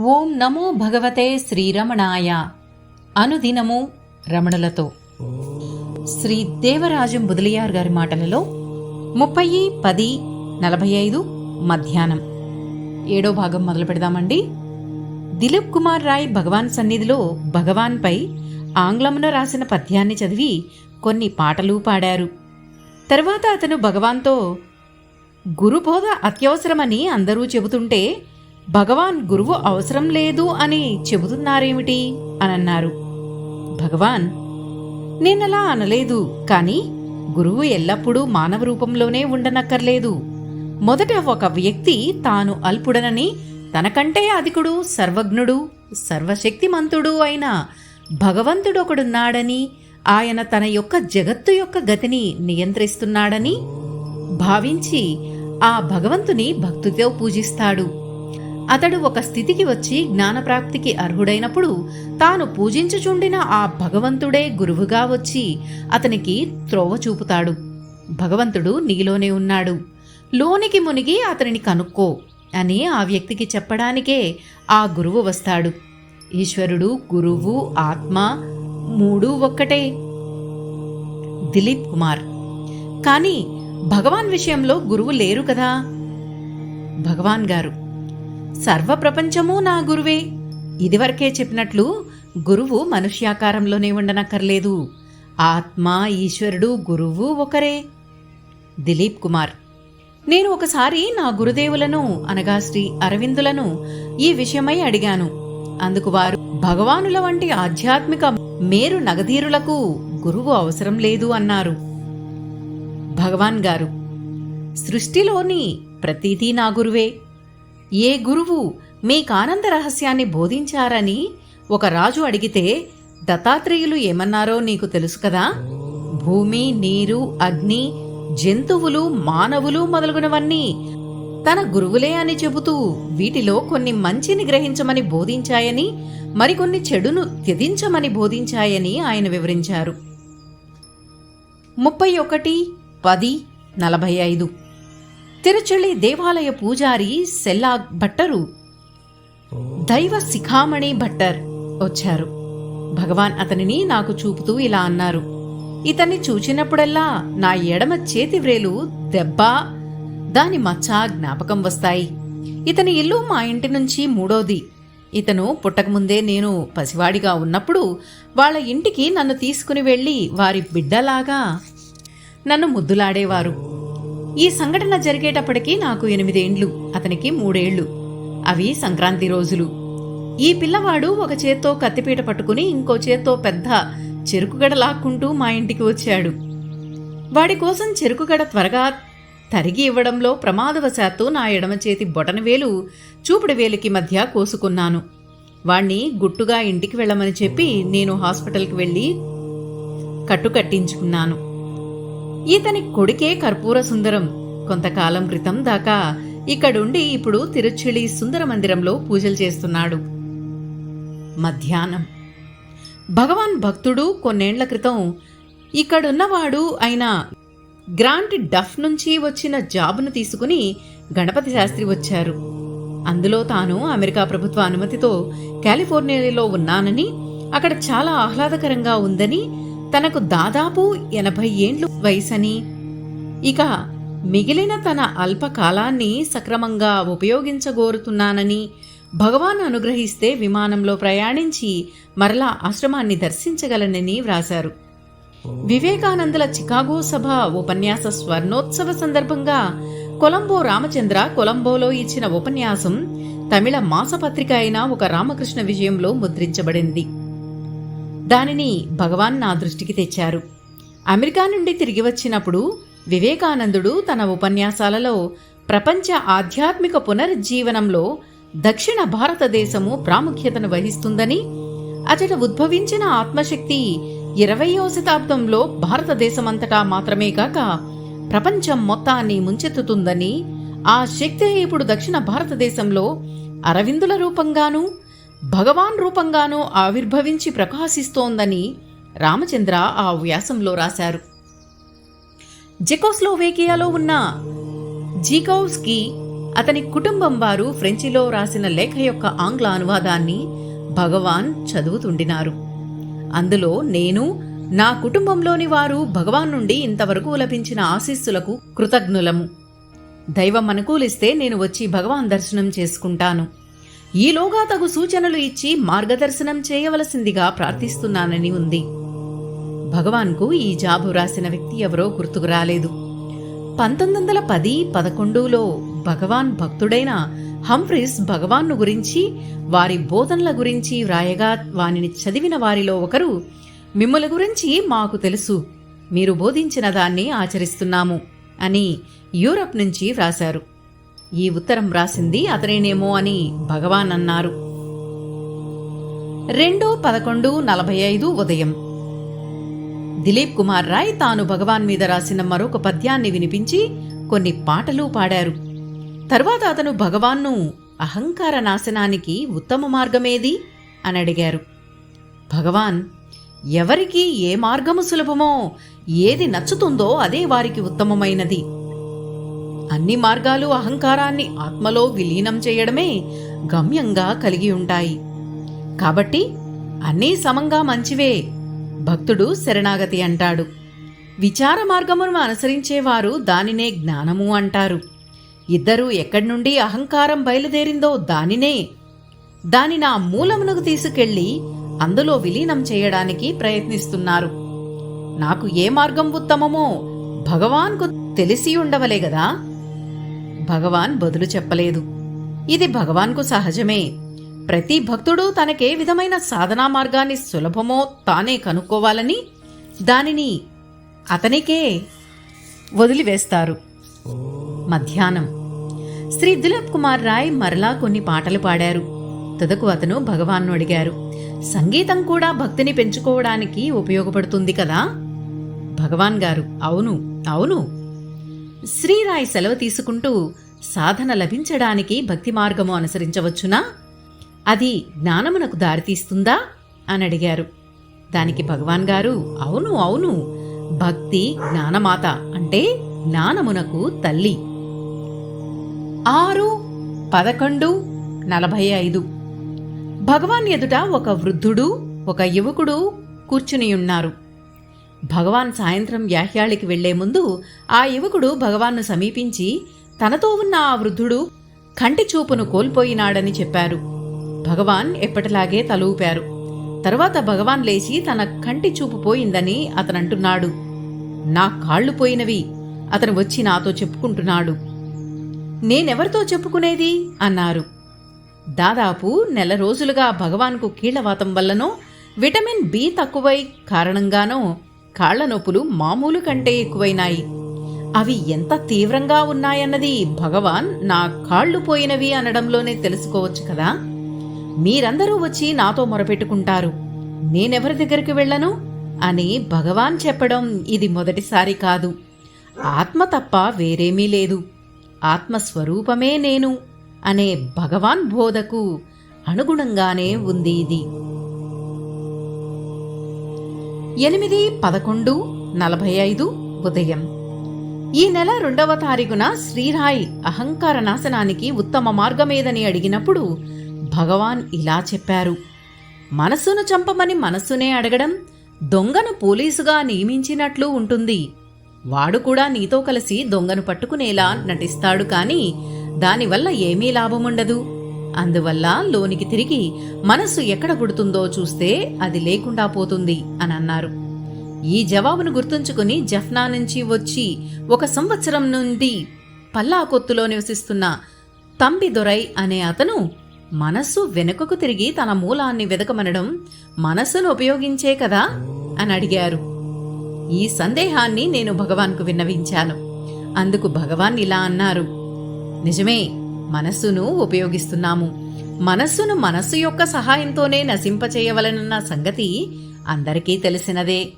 ఓం నమో భగవతే శ్రీరమణాయ. అనుదినము రమణలతో. శ్రీ దేవరాజం బుదలియార్ గారి మాటలలో ముప్పై పది నలభై ఐదు మధ్యాహ్నం. ఏడో భాగం మొదలు పెడదామండి. దిలీప్ కుమార్ రాయ్ భగవాన్ సన్నిధిలో భగవాన్పై ఆంగ్లమున రాసిన పద్యాన్ని చదివి కొన్ని పాటలు పాడారు. తర్వాత అతను భగవాన్తో గురుబోధ అత్యవసరమని అందరూ చెబుతుంటే భగవాన్ గురువు అవసరం లేదు అని చెబుతున్నారేమిటి? అని అన్నారు భగవాన్ నేనలా అనలేదు కానీ గురువు ఎల్లప్పుడూ మానవ రూపంలోనే ఉండనక్కర్లేదు. మొదట ఒక వ్యక్తి తాను అల్పుడనని తనకంటే అధికుడు సర్వజ్ఞుడు సర్వశక్తిమంతుడు అయిన భగవంతుడొకడున్నాడని ఆయన తన యొక్క జగత్తు యొక్క గతిని నియంత్రిస్తున్నాడని భావించి ఆ భగవంతుని భక్తితో పూజిస్తాడు. అతడు ఒక స్థితికి వచ్చి జ్ఞానప్రాప్తికి అర్హుడైనప్పుడు తాను పూజించుచుండిన ఆ భగవంతుడే గురువుగా వచ్చి అతనికి త్రోవ చూపుతాడు. భగవంతుడు నీలోనే ఉన్నాడు. లోనికి మునిగి అతనిని కనుక్కో అని ఆ వ్యక్తికి చెప్పడానికే ఆ గురువు వస్తాడు. ఈశ్వరుడు గురువు ఆత్మ మూడు ఒక్కటే. దిలీప్ కుమార్. కానీ భగవాన్ విషయంలో గురువు లేరు కదా? భగవాన్ గారు. సర్వ ప్రపంచము నా గురువే. ఇదివరకే చెప్పినట్లు గురువు మనుష్యాకారంలోనే ఉండనక్కర్లేదు. ఆత్మ ఈశ్వరుడు గురువు ఒకరే. దిలీప్ కుమార్. నేను ఒకసారి నా గురుదేవులను అనగా శ్రీ అరవిందులను ఈ విషయమై అడిగాను. అందుకు వారు భగవానుల వంటి ఆధ్యాత్మిక మేరు నగధీరులకు గురువు అవసరం లేదు అన్నారు. భగవాన్ గారు సృష్టిలోని ప్రతిదీ నా గురువే. ఏ గురువు మీకానంద రహస్యాన్ని బోధించారని ఒక రాజు అడిగితే దత్తాత్రేయులు ఏమన్నారో నీకు తెలుసు కదా? భూమి నీరు అగ్ని జంతువులు మానవులు మొదలగునవన్నీ తన గురువులే అని చెబుతూ వీటిలో కొన్ని మంచిని గ్రహించమని బోధించాయని మరికొన్ని చెడును త్యజించమని బోధించాయని ఆయన వివరించారు. ముప్పై ఒకటి పది నలభై ఐదు. తిరుచలి దేవాలయ పూజారి సెల్లా భట్టరు. దైవ శిఖామణి భట్టర్ వచ్చారు. భగవాన్ అతనిని నాకు చూపుతూ ఇలా అన్నారు. ఇతన్ని చూచినప్పుడల్లా నా ఎడమ చేతి వ్రేలు దెబ్బ దాని మచ్చ జ్ఞాపకం వస్తాయి. ఇతని ఇల్లు మా ఇంటి నుంచి మూడోది. ఇతను పుట్టకముందే నేను పసివాడిగా ఉన్నప్పుడు వాళ్ళ ఇంటికి నన్ను తీసుకుని వెళ్ళి వారి బిడ్డలాగా నన్ను ముద్దులాడేవారు. ఈ సంఘటన జరిగేటప్పటికీ నాకు ఎనిమిదేండ్లు అతనికి మూడేళ్ళు అవి సంక్రాంతి రోజులు. ఈ పిల్లవాడు ఒక చేత్తో కత్తిపీట పట్టుకుని ఇంకో చేత్తో పెద్ద చెరుకుగడ లాక్కుంటూ మా ఇంటికి వచ్చాడు. వాడి కోసం చెరుకుగడ త్వరగా తరిగి ఇవ్వడంలో ప్రమాదవశాత్తు నా ఎడమ చేతి బొటనవేలు చూపుడు వేలికి మధ్య కోసుకున్నాను. వాణ్ణి గుట్టుగా ఇంటికి వెళ్ళమని చెప్పి నేను హాస్పిటల్కి వెళ్ళి కట్టు కట్టించుకున్నాను. ఇతని కొడుకే కర్పూర సుందరం. కొంతకాలం క్రితం దాకా ఇక్కడుండి ఇప్పుడు తిరుచిలి సుందర మందిరంలో పూజలు చేస్తున్నాడు. మధ్యాహ్నం. భగవాన్ భక్తుడు కొన్నేండ్ల క్రితం ఇక్కడున్నవాడు అయిన గ్రాంట్ డఫ్ నుంచి వచ్చిన జాబును తీసుకుని గణపతి శాస్త్రి వచ్చారు. అందులో తాను అమెరికా ప్రభుత్వ అనుమతితో కాలిఫోర్నియాలో ఉన్నానని అక్కడ చాలా ఆహ్లాదకరంగా ఉందని తనకు దాదాపు ఎనభై ఏండ్లు వయసని. ఇక మిగిలిన తన అల్పకాలాన్ని సక్రమంగా ఉపయోగించగోరుతున్నానని భగవాన్ అనుగ్రహిస్తే విమానంలో ప్రయాణించి మరలా ఆశ్రమాన్ని దర్శించగలనని వ్రాశారు. వివేకానందుల చికాగో సభ ఉపన్యాస స్వర్ణోత్సవ సందర్భంగా కొలంబో రామచంద్ర కొలంబోలో ఇచ్చిన ఉపన్యాసం తమిళ మాసపత్రిక అయిన ఒక రామకృష్ణ విజయంలో ముద్రించబడింది. దానిని భగవాన్ నా దృష్టికి తెచ్చారు. అమెరికా నుండి తిరిగి వచ్చినప్పుడు వివేకానందుడు తన ఉపన్యాసాలలో ప్రపంచ ఆధ్యాత్మిక పునరుజ్జీవనంలో దక్షిణ భారతదేశము ప్రాముఖ్యతను వహిస్తుందని అతడు ఉద్భవించిన ఆత్మశక్తి ఇరవయో శతాబ్దంలో భారతదేశమంతటా మాత్రమే కాక ప్రపంచం మొత్తాన్ని ముంచెత్తుతుందని ఆ శక్తి ఇప్పుడు దక్షిణ భారతదేశంలో అరవిందుల రూపంగానూ భగవాన్ రూపంగానూ ఆవిర్భవించి ప్రకాశిస్తోందని రామచంద్ర ఆ వ్యాసంలో రాశారు. జెకోస్లోవేకియాలో ఉన్న జీకౌస్కి అతని కుటుంబం వారు ఫ్రెంచిలో రాసిన లేఖ యొక్క ఆంగ్ల అనువాదాన్ని భగవాన్ చదువుతుండినారు. అందులో నేను నా కుటుంబంలోని వారు భగవాన్ నుండి ఇంతవరకు లభించిన ఆశీస్సులకు కృతజ్ఞులము. దైవం అనుకూలిస్తే నేను వచ్చి భగవాన్ దర్శనం చేసుకుంటాను. ఈలోగా తగు సూచనలు ఇచ్చి మార్గదర్శనం చేయవలసిందిగా ప్రార్థిస్తున్నానని ఉంది. భగవాన్కు ఈ జాబు రాసిన వ్యక్తి ఎవరో గుర్తుకు రాలేదు. పంతొమ్మిది వందల పది పదకొండులో భగవాన్ భక్తుడైన హంఫ్రీస్ భగవాన్ను గురించి వారి బోధనల గురించి వ్రాయగా వానిని చదివిన వారిలో ఒకరు మిమ్మల గురించి మాకు తెలుసు. మీరు బోధించిన దాన్ని ఆచరిస్తున్నాము అని యూరప్ నుంచి వ్రాశారు. ఈ ఉత్తరం రాసింది అతనేనేమో అని భగవాన్ అన్నారు రెండు పదకొండు నలభై ఐదు ఉదయం. దిలీప్ కుమార్ రాయ్ తాను భగవాన్ మీద రాసిన మరొక పద్యాన్ని వినిపించి కొన్ని పాటలు పాడారు. తర్వాత అతను భగవాన్ను అహంకార నాశనానికి ఉత్తమ మార్గమేది అని అడిగారు. భగవాన్ ఎవరికి ఏ మార్గము సులభమో ఏది నచ్చుతుందో అదే వారికి ఉత్తమమైనది. అన్ని మార్గాలు అహంకారాన్ని ఆత్మలో విలీనం చేయడమే గమ్యంగా కలిగి ఉంటాయి. కాబట్టి అన్నీ సమంగా మంచివే భక్తుడు శరణాగతి అంటాడు. విచార మార్గమును అనుసరించేవారు దానినే జ్ఞానము అంటారు. ఇద్దరూ ఎక్కడి నుండి అహంకారం బయలుదేరిందో దానినే దాని నా మూలమునకు తీసుకెళ్ళి అందులో విలీనం చేయడానికి ప్రయత్నిస్తున్నారు. నాకు ఏ మార్గం ఉత్తమమో భగవాన్కు తెలిసి ఉండవలే గదా? భగవాన్ బదులు చెప్పలేదు. ఇది భగవాన్కు సహజమే. ప్రతి భక్తుడు తనకే విధమైన సాధనా మార్గాన్ని సులభమో తానే కనుక్కోవాలని దానిని అతనికే వదిలివేస్తారు. మధ్యాహ్నం. శ్రీ దిలీప్ కుమార్ రాయ్ మరలా కొన్ని పాటలు పాడారు. తుదకు అతను భగవాన్ను అడిగారు. సంగీతం కూడా భక్తిని పెంచుకోవడానికి ఉపయోగపడుతుంది కదా? భగవాన్ గారు అవును అవును. శ్రీరాయ్ సెలవు తీసుకుంటూ సాధన లభించడానికి భక్తి మార్గము అనుసరించవచ్చునా? అది జ్ఞానమునకు దారితీస్తుందా? అని అడిగారు. దానికి భగవాన్ గారు అవును అవును భక్తి జ్ఞానమాత అంటే జ్ఞానమునకు తల్లి. ఆరు పదకొండు నలభై ఐదు. భగవాన్ ఎదుట ఒక వృద్ధుడు ఒక యువకుడు కూర్చునియున్నారు భగవాన్ సాయంత్రం వ్యాహ్యాళికి వెళ్ళే ముందు ఆ యువకుడు భగవాన్ను సమీపించి తనతో ఉన్న ఆ వృద్ధుడు కంటి చూపును కోల్పోయినాడని చెప్పారు. భగవాన్ ఎప్పటిలాగే తలూపారు. తరువాత భగవాన్ లేచి తన కంటి చూపు పోయిందని అతనంటున్నాడు. నా కాళ్ళు పోయినవి అతను వచ్చి నాతో చెప్పుకుంటున్నాడు. నేనెవరితో చెప్పుకునేది? అన్నారు. దాదాపు నెల రోజులుగా భగవాన్కు కీళ్ళవాతం వల్లనో విటమిన్ బి తక్కువై కారణంగానో కాళ్ళ నొప్పులు మామూలు కంటే ఎక్కువైనాయి. అవి ఎంత తీవ్రంగా ఉన్నాయన్నది భగవాన్ నా కాళ్ళు పోయినవి అనడంలోనే తెలుసుకోవచ్చు కదా? మీరందరూ వచ్చి నాతో మొరపెట్టుకుంటారు. నేనెవరి దగ్గరికి వెళ్ళను? అని భగవాన్ చెప్పడం ఇది మొదటిసారి కాదు. ఆత్మ తప్ప వేరేమీ లేదు. ఆత్మస్వరూపమే నేను అనే భగవాన్ బోధకు అనుగుణంగానే ఉంది ఇది. ఎనిమిది పదకొండు నలభై ఐదు ఉదయం. ఈ నెల రెండవ తారీఖున శ్రీరాయ్ అహంకార నాశనానికి ఉత్తమ మార్గమేదని అడిగినప్పుడు భగవాన్ ఇలా చెప్పారు. మనస్సును చంపమని మనస్సునే అడగడం దొంగను పోలీసుగా నియమించినట్లు ఉంటుంది. వాడు కూడా నీతో కలిసి దొంగను పట్టుకునేలా నటిస్తాడు కానీ దానివల్ల ఏమీ లాభముండదు. అందువల్ల లోనికి తిరిగి మనస్సు ఎక్కడ పుడుతుందో చూస్తే అది లేకుండా పోతుంది అని అన్నారు. ఈ జవాబును గుర్తుంచుకుని జఫ్నా నుంచి వచ్చి ఒక సంవత్సరం నుండి పల్లాకొత్తులో నివసిస్తున్న తంబి దొరై అనే అతను మనస్సు వెనుకకు తిరిగి తన మూలాన్ని వెదకమనడం మనస్సును ఉపయోగించే కదా అని అడిగారు. ఈ సందేహాన్ని నేను భగవాన్కు విన్నవించాను. అందుకు భగవాన్ ఇలా అన్నారు. నిజమే మనస్సును ఉపయోగిస్తున్నాము. మనస్సును మనస్సు యొక్క సహాయంతోనే నశింపచేయవలనన్న సంగతి అందరికీ తెలిసినదే.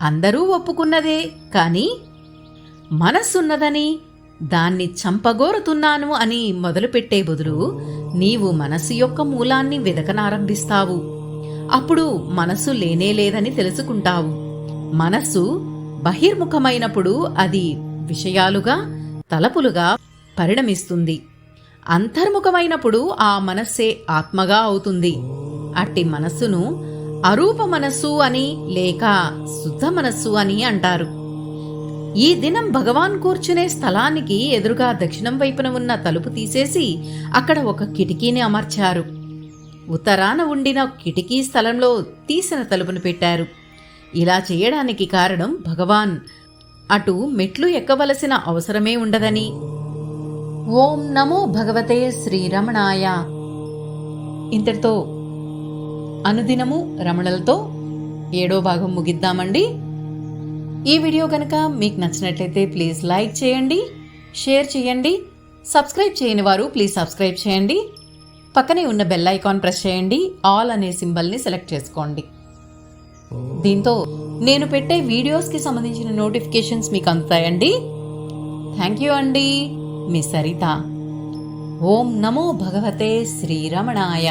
అందరూ ఒప్పుకున్నదే కానీ మనస్సున్నదని దాన్ని చంపగోరుతున్నాను అని మొదలుపెట్టే బదులు నీవు మనస్సు యొక్క మూలాన్ని వెదకనారంభిస్తావు. అప్పుడు మనస్సు లేనే లేదని తెలుసుకుంటావు. మనస్సు బహిర్ముఖమైనప్పుడు అది విషయాలుగా తలపులుగా పరిణమిస్తుంది. అంతర్ముఖమైనప్పుడు ఆ మనస్సే ఆత్మగా అవుతుంది. అట్టి మనస్సును అరూప మనస్సు అని లేక శుద్ధ మనస్సు అని అంటారు. ఈ దినం భగవాన్ కూర్చునే స్థలానికి ఎదురుగా దక్షిణం వైపున ఉన్న తలుపు తీసేసి అక్కడ ఒక కిటికీని అమర్చారు. ఉత్తరాన ఉండిన కిటికీ స్థలంలో తీసిన తలుపును పెట్టారు. ఇలా చేయడానికి కారణం భగవాన్. అటు మెట్లు ఎక్కవలసిన అవసరమే ఉండదని ఓం నమో భగవతే శ్రీరమణాయ. ఇంతటితో అనుదినము రమణలతో ఏడో భాగం ముగిద్దామండి. ఈ వీడియో కనుక మీకు నచ్చినట్లయితే ప్లీజ్ లైక్ చేయండి షేర్ చేయండి సబ్స్క్రైబ్ చేయని వారు ప్లీజ్ సబ్స్క్రైబ్ చేయండి పక్కనే ఉన్న బెల్ ఐకాన్ ప్రెస్ చేయండి ఆల్ అనే సింబల్ని సెలెక్ట్ చేసుకోండి. దీంతో నేను పెట్టే వీడియోస్కి సంబంధించిన నోటిఫికేషన్స్ మీకు అందుతాయండి. థ్యాంక్ యూ అండి. ॐ नमो भगवते श्रीरमणाय।